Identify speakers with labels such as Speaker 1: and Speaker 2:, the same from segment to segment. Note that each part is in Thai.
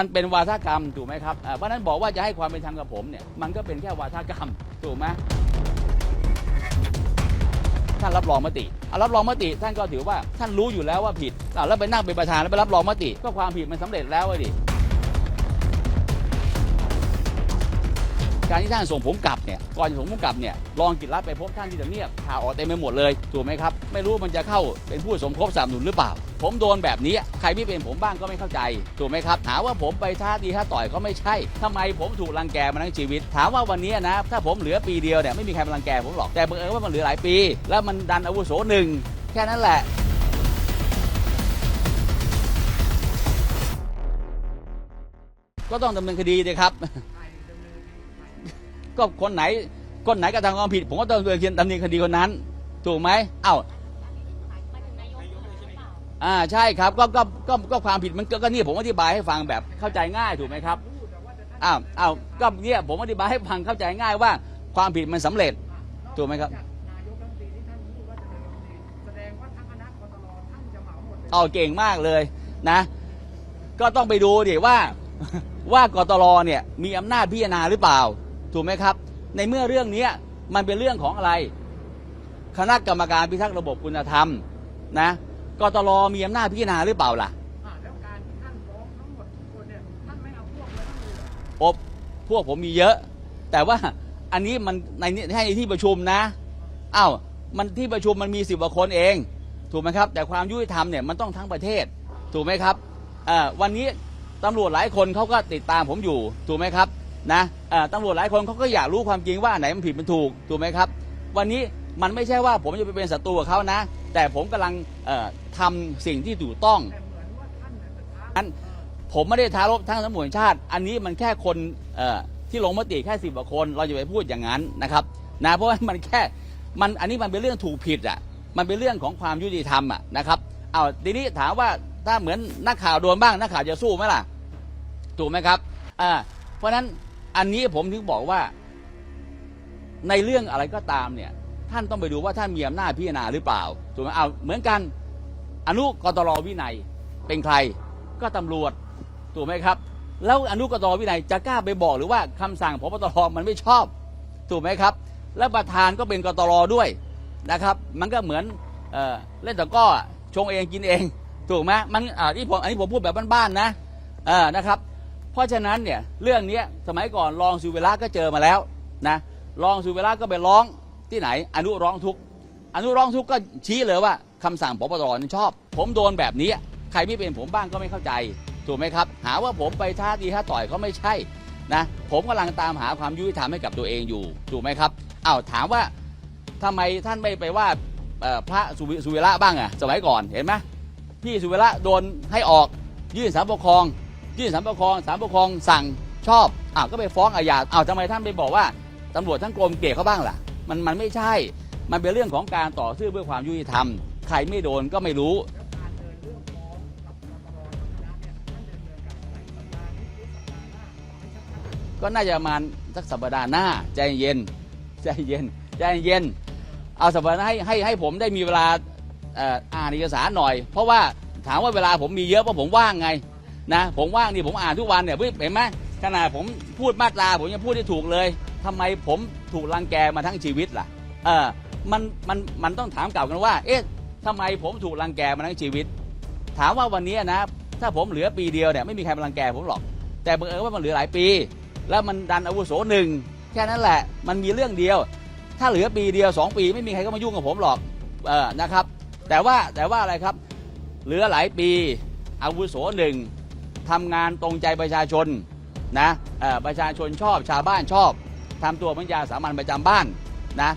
Speaker 1: มันเป็นวาทกรรมถูกไหมครับ เพราะนั้นบอกว่าจะให้ความเป็นธรรมกับผมเนี่ย มันก็เป็นแค่วาทกรรมถูกไหมท่านรับรองมติอะรับรองมติท่านก็ถือว่าท่านรู้อยู่แล้วว่าผิดแล้วไปนั่งเป็นประธานแล้วไปรับรองมติ ก็ความผิดมันสำเร็จแล้วอะดิ การที่ท่านส่งผมกลับเนี่ยก่อนจะส่งผมกลับเนี่ยรองกิจรัตน์ไปพบท่านที่ทำเนียบข่าวออกเต็มไปหมดเลยถูกไหมครับ ไม่รู้มันจะเข้าเป็นผู้สมคบสนับสนุนหรือเปล่า ผมโดนแบบนี้ใครไม่เป็นผมบ้างก็ไม่เข้าใจถูกไหมครับ หาว่าผมไปท้าตีท้าต่อยก็ไม่ใช่ทำไมผมถูกรังแกมาทั้งชีวิต ถามว่าวันนี้นะถ้าผมเหลือปีเดียวเนี่ยไม่มีใครมารังแกผมหรอกแต่บังเอิญว่ามันเหลือหลายปี แล้วมันดันอาวุโสหนึ่งแค่นั้นแหละก็ต้องดำเนินคดีเลยครับ ก็คนไหนคนไหนกระทำความผิด ผมก็ต้องดำเนินคดีดำเนินคดีคนนั้น ถูกไหมเอ้าอ่าใช่ครับก็ก็ก็ก็ความผิดมันก็ก็เนี่ยผมอธิบายให้ฟังแบบเข้าใจง่ายถูกไหมครับอ้าวอ้าวก็เนี่ยผมอธิบายให้ฟังเข้าใจง่ายว่า ความผิดมันสำเร็จถูกไหมครับ
Speaker 2: นายกรัฐมนตรีที่ท่านพูดว่าจะดำเนินคดีแสดงว่าทั้งคณะกตลท่านจะเหมาหมดเลย
Speaker 1: เอาเก่งมากเลยนะ ก็ต้องไปดูดิว่าว่ากตรเนี่ยมีอำนาจพิจารณาหรือเปล่า ถูกไหมครับ ในเมื่อเรื่องเนี้ยมันเป็นเรื่องของอะไร คณะกรรมการพิทักษ์ระบบคุณธรรมนะกตรมีอำนาจพิจารณาหรือเปล่าล่ะ
Speaker 2: อ่าแล้วการที่ท่านฟ้องทั้งหมดทุกคนเนี่ยท่านไม่เอาพวกเลยทั้งเลยเหรอ
Speaker 1: พบพวกผมมีเยอะ แต่ว่าอันนี้มันในนี้ให้ที่ประชุมนะอ้าวมันที่ประชุมมันมีสิบกว่าคนเอง ถูกไหมครับ แต่ความยุติธรรมเนี่ยมันต้องทั้งประเทศ ถูกไหมครับอ่าวันนี้ตำรวจหลายคนเขาก็ติดตามผมอยู่ ถูกไหมครับ นะอ่าตำรวจหลายคนเขาก็อยากรู้ความจริงว่าไหนมันผิดมันถูกถูกไหมครับ วันนี้มันไม่ใช่ว่าผมจะไปเป็นศัตรูกับเขานะ แต่ผมกำลังเอ่อทำสิ่งที่ถูกต้อง
Speaker 2: นั้น
Speaker 1: ผมไม่ได้ท้ารบทั้งสมุนชาติ อันนี้มันแค่คนที่ลงมติแค่สิบกว่าคน เราจะไปพูดอย่างนั้นนะครับนะเพราะว่ามันแค่มันอันนี้มันเป็นเรื่องถูกผิดอะมันเป็นเรื่องของความยุติธรรมอะนะครับเอาทีนี้ถามว่าถ้าเหมือนนักข่าวโดนบ้างนักข่าวจะสู้ไหมล่ะถูกไหมครับอ่าเพราะฉะนั้น อันนี้ผมถึงบอกว่า ในเรื่องอะไรก็ตามเนี่ย ท่านต้องไปดูว่าท่านมีอำนาจพิจารณาหรือเปล่าถูกไหมเอาเหมือนกัน อนุกตรวินัยเป็นใครก็ตำรวจถูกไหมครับ แล้วอนุกตรวินัยจะกล้าไปบอกหรือว่าคำสั่งพบตรมันไม่ชอบ ถูกไหมครับ แล้วประธานก็เป็นกตรด้วยนะครับ มันก็เหมือนเอเล่นตะก้อชงเองกินเอง ถูกไหมมันอ่าที่ผมอันนี้ผมพูดแบบบ้านๆนะนะครับ เพราะฉะนั้นเนี่ยเรื่องนี้สมัยก่อนรองสุเวลาก็เจอมาแล้วนะรองสุเวลาก็ไปร้องที่ไหน อนุร้องทุกอนุร้องทุกก็ชี้เลยว่าคำสั่งพบตรนั้นชอบ ผมโดนแบบนี้ ใครไม่เป็นผมบ้างก็ไม่เข้าใจ ถูกไหมครับ หาว่าผมไปท้าตีท้าต่อยก็ไม่ใช่นะผมกำลังตามหาความยุติธรรมให้กับตัวเองอยู่ถูกไหมครับอ้าวถามว่าทำไมท่านไม่ไปว่าพระสุสุเวระบ้างอะสมัยก่อนเห็นไหมพี่สุเวระโดนให้ออกยื่นสารปกครอง ยื่นสารปกครองสารปกครองสั่งชอบอ้าวก็ไปฟ้องอาญาอ้าวทำไมท่านไปบอกว่าตำรวจทั้งกรมเกลียดเขาบ้างล่ะ มันมันไม่ใช่ มันเป็นเรื่องของการต่อสู้เพื่อความยุติธรรม ใครไม่โดนก็ไม่รู้
Speaker 2: ก็น่าจะ
Speaker 1: ประมาณสักสัปดาห์หน้าใจเย็นใจเย็นใจเย็น เอาสัปดาห์ให้ให้ให้ผมได้มีเวลาอ่านเอกสารหน่อย เพราะว่าถามว่าเวลาผมมีเยอะเพราะผมว่างไง นะผมว่างนี่ผมอ่านทุกวันเนี่ยเฮ้ยเห็นไหมขนาดผมพูดมาตราผมยังพูดได้ถูกเลยทำไมผมถูกรังแกมาทั้งชีวิตล่ะเออมันมันมันต้องถามกลับกันว่า เอ๊ะทำไมผมถูกรังแกมาทั้งชีวิต ถามว่าวันนี้นะ ถ้าผมเหลือปีเดียวเนี่ยไม่มีใครมารังแกผมหรอก แต่บังเอิญว่ามันเหลือหลายปี แล้วมันดันอาวุโสหนึ่งแค่นั้นแหละ มันมีเรื่องเดียว ถ้าเหลือปีเดียวสองปีไม่มีใครก็มายุ่งกับผมหรอกเออนะครับ แต่ว่าแต่ว่าอะไรครับ เหลือหลายปีอาวุโสหนึ่ง ทำงานตรงใจประชาชนนะประชาชนชอบชาวบ้านชอบทำตัวเป็นยาสามัญประจำบ้านนะ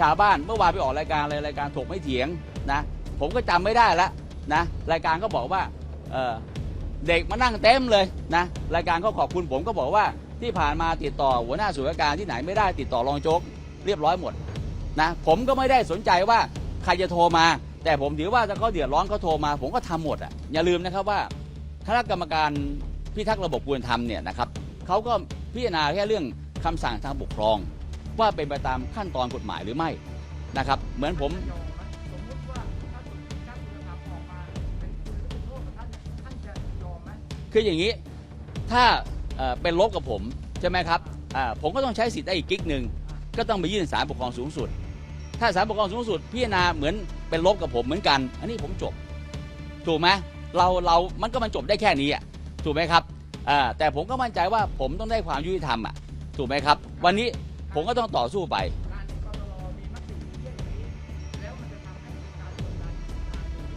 Speaker 1: ชาวบ้านเมื่อวานไปออกรายการอะไรรายการถกไม่เถียงนะผมก็จำไม่ได้แล้วนะรายการก็บอกว่าเเด็กมานั่งเต็มเลยนะรายการเขาขอบคุณผมก็บอกว่าที่ผ่านมาติดต่อหัวหน้าส่วนราชการที่ไหนไม่ได้ติดต่อรองโจ๊กเรียบร้อยหมดนะผมก็ไม่ได้สนใจว่าใครจะโทรมา แต่ผมถือว่าถ้าเขาเดือดร้อนเขาโทรมา ผมก็ทำหมดอะอย่าลืมนะครับว่า คณะกรรมการพิทักษ์ระบบควรทำเนี่ยนะครับเขาก็พิจารณาแค่เรื่องคำสั่งทางปกครอง ว่าเป็นไปตามขั้นตอนกฎหมายหรือไม่นะครับ เหมือนผม
Speaker 2: ยอมไหมสมมติว่าถ้าสมมติท่านคุณธรรมออกมาเป็นคุณหรือเป็นโทษกับท่านเนี่ยท่านจะยอมไหม
Speaker 1: คืออย่างนี้ถถ้าเอ่อเป็นลบกับผมใช่ไหมครับอ่าผมก็ต้องใช้สิทธิ์ได้อีกกิ๊กหนึ่งก็ต้องไปยื่นศาลปกครองสูงสุด ถ้าศาลปกครองสูงสุดพิจารณาเหมือนเป็นลบกับผมเหมือนกัน อันนี้ผมจบ ถูกไหม เราเรามันก็มันจบได้แค่นี้อะถูกไหมครับอ่าแต่ผมก็มั่นใจว่าผมต้องได้ความยุติธรรมอะถูกไหมครับ วันนี้ผมก็ต้องต่อสู้ไป
Speaker 2: การที่กรตมีมติเรื่องอ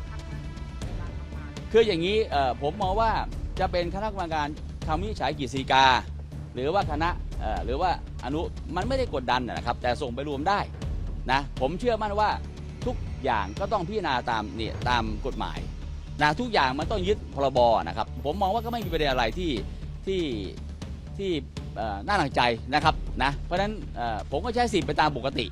Speaker 2: พักนั้นในการทำงาน
Speaker 1: คืออย่างนี้ผมมองว่าจะเป็นคณะกรรมการคำวินิจฉัยกฤษฎีกา หรือว่าคณะหรือว่าอนุมันไม่ได้กดดันนะครับ แต่ส่งไปรวมได้นะผมเชื่อมั่นว่าทุกอย่างก็ต้องพิจารณาตามเนี่ยตามกฎหมาย นะทุกอย่างมันต้องยึดพรบนะครับผมมองว่าก็ไม่มีประเด็นอะไรที่ที่ที่น่าหนักใจนะครับนะเพราะฉะนั้นผมก็ใช้สิทธิ์ไปตามปกติ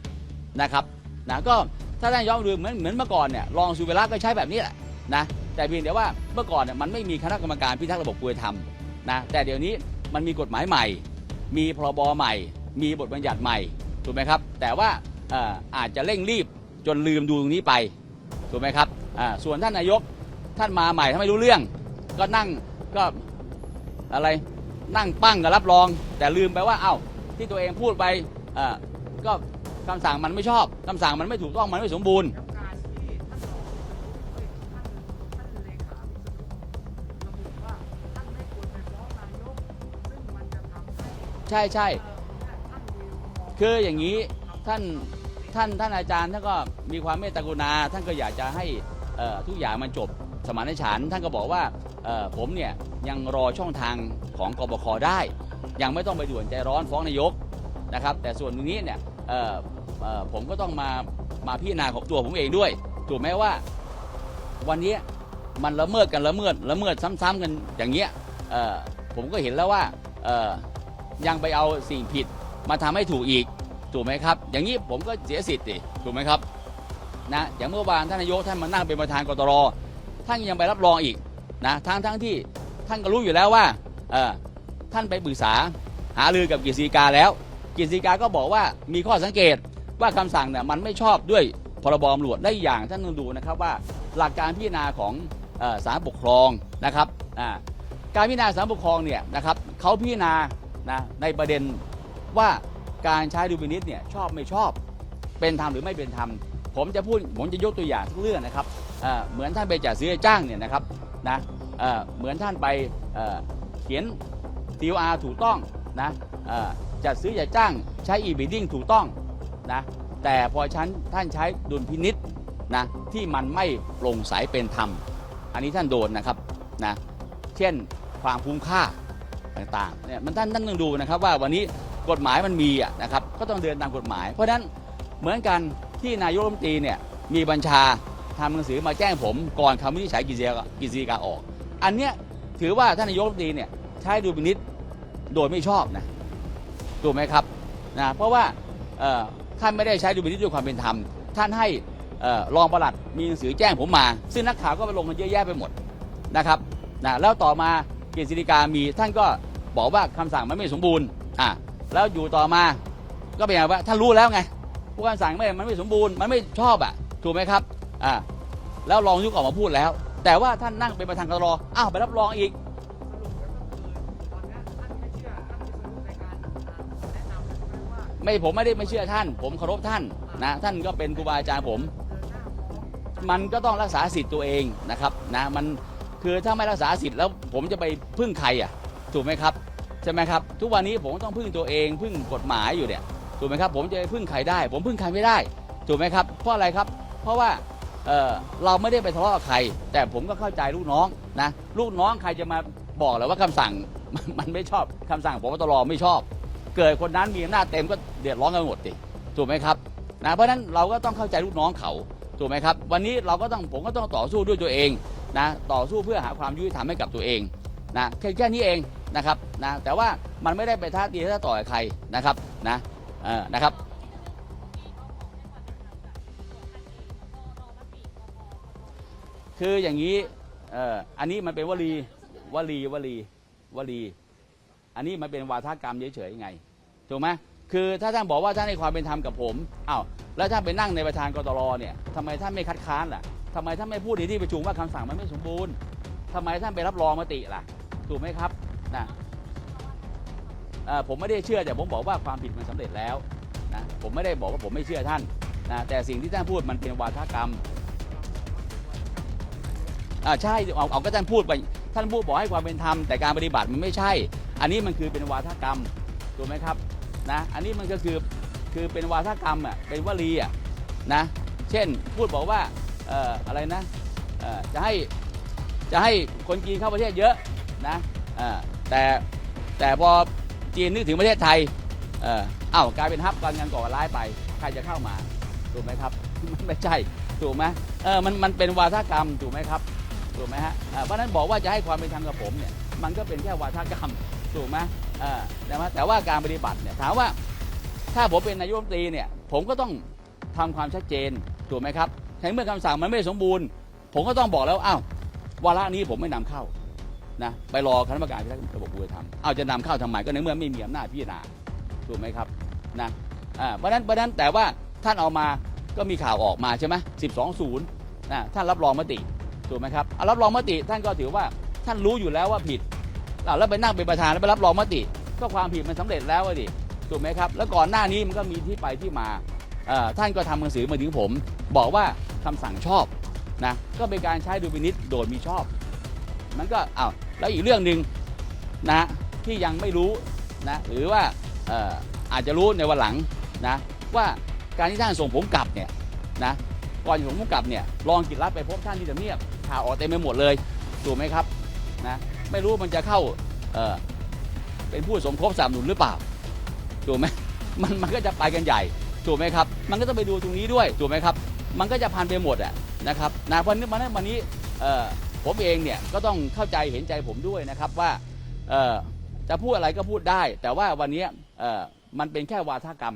Speaker 1: นะครับนะก็ถ้าท่านย้อนดูเหมือนเหมือนเมื่อก่อนเนี่ยรองสุเวลาก็ใช้แบบนี้แหละนะแต่เพียงแต่ว่าเมื่อก่อนเนี่ยมันไม่มีคณะกรรมการพิทักษ์ระบบคุณธรรมนะแต่เดี๋ยวนี้มันมีกฎหมายใหม่ มีพรบใหม่ มีบทบัญญัติใหม่ถูกไหมครับ แต่ว่าออาจจะเร่งรีบจนลืมดูตรงนี้ไปถูกไหมครับส่วนท่านนายก ท่านมาใหม่ถ้านไม่รู้เรื่อง ก็นั่งก็อะไรนั่งปั้งกับรับรอง แต่ลืมไปว่าเอ้าที่ตัวเองพูดไปอ่อก็คำสั่งมันไม่ชอบคำสั่งมันไม่ถูกต้องมันไม่สมบูรณ์
Speaker 2: แล้วการที่ท่านรองเอ้ยท่านท่านเลขาวิษณุระบุว่าท่านไม่ควรไปฟ้องนายกซึ่งมันจะทำให้
Speaker 1: ใช่ใช่
Speaker 2: เอ่อท่านมีมุมมอง
Speaker 1: คืออย่างนี้ท่านท่านท่านอาจารย์ท่านก็มีความเมตตากรุณา ท่านก็อยากจะให้เอ่อทุกอย่างมันจบ สมานฉันท์ท่านก็บอกว่าเอ่อผมเนี่ยยังรอช่องทางของกบคได้ ยังไม่ต้องไปด่วนใจร้อนฟ้องนายกนะครับแต่ส่วนตรงนี้เนี่ยเอ่อเอ่อผมก็ต้องมามาพิจารณาของตัวผมเองด้วยถูกไหมว่าวันนี้มันละเมิดกันละเมิดละเมิดซ้ำๆกันอย่างเงี้ยเอ่อผมก็เห็นแล้วว่าเอ่อยังไปเอาสิ่งผิดมาทำให้ถูกอีกถูกไหมครับ อย่างนี้ผมก็เสียสิทธิ์ดิถูกไหมครับนะอย่างเมื่อวานท่านนายกท่านมานั่งเป็นประธานกตร ท่านยังไปรับรองอีกนะทั้งทั้งที่ท่านก็รู้อยู่แล้วว่าเออท่านไปปรึกษาหารือกับกฤษฎีกาแล้วกฤษฎีกาก็บอกว่ามีข้อสังเกตว่าคำสั่งเนี่ยมันไม่ชอบด้วยพรบตำรวจได้อย่างท่านต้องดูนะครับว่าหลักการพิจารณาของเอ่อศาลปกครองนะครับการพิจารณาศาลปกครองเนี่ยนะครับเขาพิจารณานะในประเด็นว่าการใช้ดูพินิษเนี่ยชอบไม่ชอบเป็นธรรมหรือไม่เป็นธรรม ผมจะพูดผมจะยกตัวอย่างทุกเรื่องนะครับเเหมือนท่านไปจัดซื้อจ้างเนี่ยนะครับนะเเหมือนท่านไปเเขียน TOR ถูกต้องนะจัดซื้อจัดจ้างใช้ e-bidding ถูกต้องนะแต่พอชั้นท่านใช้ดุลพินิษนะที่มันไม่โปร่งใสเป็นธรรม อันนี้ท่านโดนนะครับนะเช่นความคุ้มค่าต่างๆเนี่ยมันท่านท่านต้องดูนะครับว่าวันนี้กฎหมายมันมีอะนะครับก็ต้องเดินตามกฎหมาย เพราะฉะนั้นเหมือนกัน ที่นายกรัฐมนตรีเนี่ยมีบัญชาทำหนังสือมาแจ้งผมก่อนคำวินิจฉัยกิจการกิจการออก อันเนี้ยถือว่าท่านนายกรัฐมนตรีเนี่ยใช้ดูพินิษโดยไม่ชอบนะถูกไหมครับนะเพราะว่าท่านไม่ได้ใช้ดูพินิษด้วยความเป็นธรรม ท่านให้เอ่อรองปลัดมีหนังสือแจ้งผมมา ซึ่งนักข่าวก็ไปลงกันเยอะแยะไปหมดนะครับนะแล้วต่อมากฤษฎีกามีท่านก็บอกว่าคำสั่งมันไม่สมบูรณ์อะแล้วอยู่ต่อมาก็เป็นไงว่าท่านรู้แล้วไง ผู้การสั่งไม่มันไม่สมบูรณ์มันไม่ชอบอะถูกไหมครับอ่าแล้วรองยุกออกมาพูดแล้ว แต่ว่าท่านนั่งเป็นประธานกรออ้าวไปรับรองอีก
Speaker 2: ไม่
Speaker 1: ผมไม่ได้ไม่เชื่อท่าน ผมเคารพท่านนะท่านก็เป็นครูบาอาจารย์ผม มันก็ต้องรักษาสิทธิ์ตัวเองนะครับนะมันคือถ้าไม่รักษาสิทธิ์แล้วผมจะไปพึ่งใครอะถูกไหมครับใช่ไหมครับ ทุกวันนี้ผมต้องพึ่งตัวเองพึ่งกฎหมายอยู่เนี่ย ถูกไหมครับผมจะไปพึ่งใครได้ ผมพึ่งใครไม่ได้ถูกไหมครับเพราะอะไรครับ เพราะว่าเเราไม่ได้ไปทะเลาะกับใคร แต่ผมก็เข้าใจลูกน้องนะลูกน้องใครจะมาบอกเลยว่าคำสั่งมันมันไม่ชอบคำสั่งผมตรไม่ชอบ เกิดคนนั้นมีอำนาจเต็มก็เดือดร้อนกันหมดสิถูกไหมครับนะเพราะฉะนั้นเราก็ต้องเข้าใจลูกน้องเขาถูกไหมครับ วันนี้เราก็ต้องผมก็ต้องต่อสู้ด้วยตัวเองนะต่อสู้เพื่อหาความยุติธรรมให้กับตัวเองนะแค่แค่นี้เองนะครับนะแต่ว่ามันไม่ได้ไปท้าตีท้าต่อยใครนะครับนะ นะครับคืออย่างนี้อันนี้มันเป็นวลีวลีวลีวลี อันนี้มันเป็นวาทกรรมเฉยๆไงถูกไหมคือถ้าท่านบอกว่าท่านให้ความเป็นธรรมกับผมอ้าวแล้วท่านไปนั่งในประธานกตรเนี่ยทำไมท่านไม่คัดค้านล่ะทำไมท่านไม่พูดในที่ประชุมว่าคำสั่งมันไม่สมบูรณ์ทำไมท่านไปรับรองมติล่ะ ถูกไหมครับนะ ผมไม่ได้เชื่อแต่ผมบอกว่าความผิดมันสำเร็จแล้วนะผมไม่ได้บอกว่าผมไม่เชื่อท่านนะแต่สิ่งที่ท่านพูดมันเป็นวาทกรรมอ่าใช่เอาเอาก็ท่านพูดไปท่านพูดบอกให้ความเป็นธรรมแต่การปฏิบัติมันไม่ใช่ อันนี้มันคือเป็นวาทกรรมถูกไหมครับนะอันนี้มันก็คือคือเป็นวาทกรรมอะเป็นวลีอะนะเช่นพูดบอกว่าเอ่ออะไรนะเอ่อจะให้จะให้คนจีนเข้าประเทศเยอะนะเอ่อแต่แต่พอ จีนนึกถึงประเทศไทยเอ่ออ้าวกลายเป็นฮับการงานก่อการร้ายไป ใครจะเข้ามาถูกไหมครับ มันไม่ใช่ถูกไหมเออมันมันเป็นวาทกรรมถูกไหมครับถูกไหมฮะเพราะนั้นบอกว่าจะให้ความเป็นธรรมกับผมเนี่ยมันก็เป็นแค่วาทกรรมถูกไหมเออแต่ว่าแต่ว่าการปฏิบัติเนี่ยถามว่าถ้าผมเป็นนายกรัฐมนตรีเนี่ยผมก็ต้องทำความชัดเจนถูกไหมครับในเมื่อคำสั่งมันไม่สมบูรณ์ ผมก็ต้องบอกแล้วอ้าววาระนี้ผมไม่นำเข้า นะไปรอคณะกรรมการพิทักษ์ระบบอุปถัมเอาจะนำเข้าทำไมก็ในเมื่อไม่มีอำนาจพิจารณาถูกไหมครับนะอ่าเพราะนั้นเพราะนั้นแต่ว่าท่านเอามาก็มีข่าวออกมาใช่ไหมสิบสองศูนย์นะท่านรับรองมติถูกไหมครับเอารับรองมติท่านก็ถือว่าท่านรู้อยู่แล้วว่าผิดแล้วไปนั่งเป็นประธานแล้วไปรับรองมติ ก็ความผิดมันสำเร็จแล้วดิถูกไหมครับ แล้วก่อนหน้านี้มันก็มีที่ไปที่มาท่านก็ทำหนังสือมาถึงผม บอกว่าคำสั่งชอบนะก็เป็นการใช้ดุลพินิษโดยมีชอบ มันก็อ้าวแล้วอีกเรื่องหนึ่งนะที่ยังไม่รู้นะหรือว่าเอ่อาจจะรู้ในวันหลังนะว่าการที่ท่านส่งผมกลับเนี่ยนะก่อนส่งผมกลับเนี่ยรองกิจรัตน์ไปพบท่านที่ทำเนียบข่าวออกเต็มไปหมดเลยถูกไหมครับนะไม่รู้มันจะเข้าเเป็นผู้สมคบสามหนุนหรือเปล่าถูกไหมมันมันก็จะไปกันใหญ่ถูกไหมครับ มันก็ต้องไปดูตรงนี้ด้วยถูกไหมครับ มันก็จะพันไปหมดอะนะครับนะเพราะนั้นวันนั้นวันนี้เอ่อ ผมเองเนี่ยก็ต้องเข้าใจเห็นใจผมด้วยนะครับว่าจะพูดอะไรก็พูดได้ แต่ว่าวันนี้มันเป็นแค่วาทกรรม